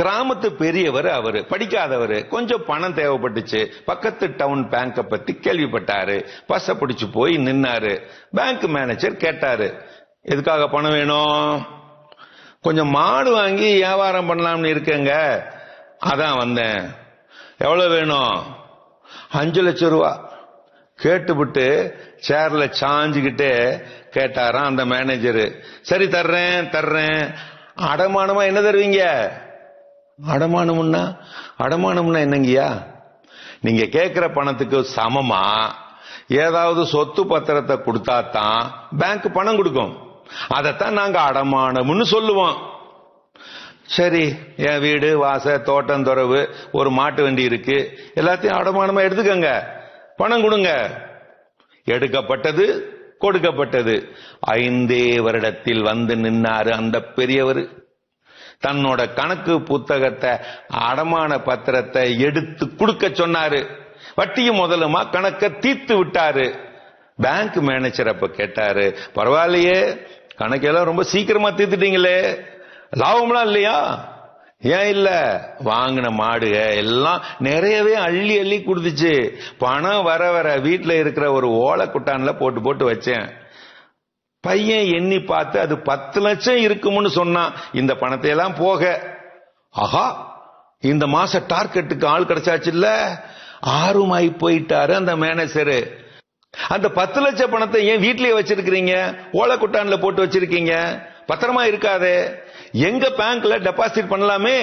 கிராமத்து பெரியவர் அவரு படிக்காதவர் கொஞ்சம் பணம் தேவைப்பட்டுச்சு. பக்கத்து டவுன் பேங்க பத்தி கேள்விப்பட்டாரு. பச பிடிச்சு போய் நின்னாரு. பேங்க் மேனேஜர் கேட்டாரு எதுக்காக பணம் வேணும்? கொஞ்சம் மாடு வாங்கி வியாபாரம் பண்ணலாம்னு இருக்கேங்க. அதான் வந்தேன். எவ்வளவு வேணும்? அஞ்சு லட்சம் ரூபா. கேட்டுவிட்டு சேர்ல சாஞ்சுக்கிட்டு கேட்டாராம் அந்த மேனேஜர் சரி தர்றேன் தர்றேன். அடமானமா என்ன தருவீங்க? அடமானம்னா அடமானம்னா என்னங்கய்யா? நீங்க கேட்கிற பணத்துக்கு சமமா? ஏதாவது சொத்து பத்திரத்தை கொடுத்தா தான் பேங்க் பணம் கொடுக்கும். அதைத்தான் நாங்க அடமானம்னு சொல்லுவோம். சரி என் வீடு வாச தோட்டம் துறவு ஒரு மாட்டு வண்டி இருக்கு. எல்லாத்தையும் அடமானமா எடுத்துக்கங்க. பணம் கொடுங்க. எடுக்கப்பட்டது கொடுக்கப்பட்டது. ஐந்தே வருடத்தில் வந்து நின்னாரு அந்த பெரியவர். தன்னோட கணக்கு புத்தகத்தை அடமான பத்திரத்தை எடுத்து கொடுக்க சொன்னாரு. வட்டியும் முதலுமா கணக்க தீர்த்து விட்டாரு. பேங்க் மேனேஜர் அப்ப கேட்டாரு பரவாயில்லையே கணக்கெல்லாம் ரொம்ப சீக்கிரமா தீர்த்துட்டீங்களே லாபம்லாம் இல்லையா? ஏன் இல்ல வாங்கின மாடுக எல்லாம் நிறையவே அள்ளி அள்ளி கொடுத்துச்சு. பணம் வர வர வீட்டுல இருக்கிற ஒரு ஓலை குட்டான்ல போட்டு போட்டு வச்சேன். பையன் எண்ணி பார்த்து அது பத்து லட்சம் இருக்கும்னு சொன்னான். இந்த பணத்தை எல்லாம் போக. ஆஹா இந்த மாச டார்கெட்டுக்கு ஆள் கிடைச்சாச்சு இல்ல ஆறுமாய் போயிட்டாரு அந்த மேனேஜரு அந்த பத்து லட்சம் பணத்தை ஏன் வீட்லயே வச்சிருக்கிறீங்க? ஓலை குட்டான்ல போட்டு வச்சிருக்கீங்க. பத்திரமா இருக்காதே. எங்க பேங்க்ல டெபாசிட் பண்ணலாமே?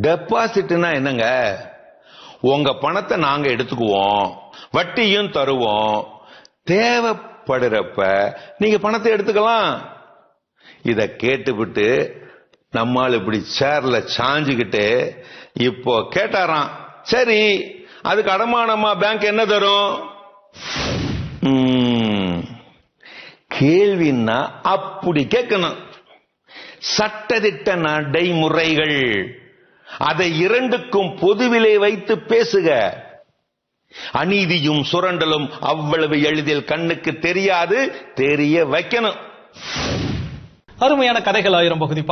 டெபாசிட்னா என்னங்க? உங்க பணத்தை நாங்க எடுத்துக்குவோம். வட்டியும் தருவோம். தேவை படுறப்ப நீங்க பணத்தை எடுத்துக்கலாம். இத கேட்டுவிட்டு நம்மால் இப்படி சேர்ல சாஞ்சுக்கிட்டு இப்போ கேட்டாராம் சரி அதுக்கு அடமானமா பேங்க் என்ன தரும்? கேள்வின்னா அப்படி கேட்கணும். சட்டதிட்ட நடைமுறைகள் அதை இரண்டுக்கும் பொதுவிலே வைத்து பேசுக. அநீதியும் சுரண்டலும் அவ்வளவு எளிதில் கண்ணுக்கு தெரியாது தெரிய வைக்கணும். அருமையான கதைகள் ஆயிரம் பகுதி.